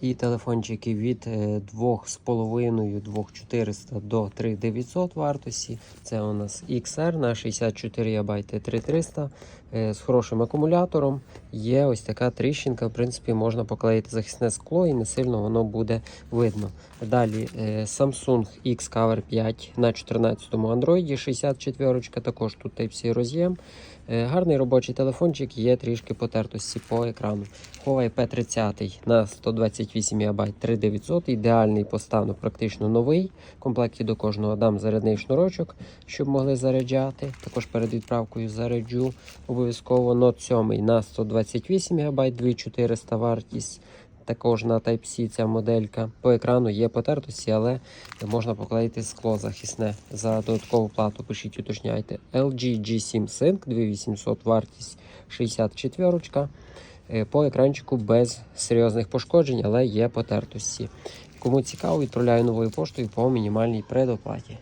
І телефончики від е, 2,5 2400 до 3900 вартості. Це у нас XR на 64 ГБ 3300 е, з хорошим акумулятором. Є ось така тріщинка. В принципі, можна поклеїти захисне скло і не сильно воно буде видно. Далі е, Samsung X Cover 5 на 14-му Android 64 також тут Type-C роз'єм. Е, Гарний робочий телефончик, є трішки потертості по екрану. Huawei P30 на 128 ГБ 3900, ідеальний по стану, практично новий. В комплекті до кожного дам зарядний шнурочок, щоб могли заряджати. Також перед відправкою заряджу обов'язково Note 7 на 128 ГБ 2400 вартість. Також на Type-C ця моделька. По екрану є потертості, але можна поклеїти скло захисне за додаткову плату. Пишіть, уточняйте. LG G7 Sync 2800 вартість 64. Е, По екранчику без серйозних пошкоджень, але є потертості. Кому цікаво, відправляю новою поштою по мінімальній предоплаті.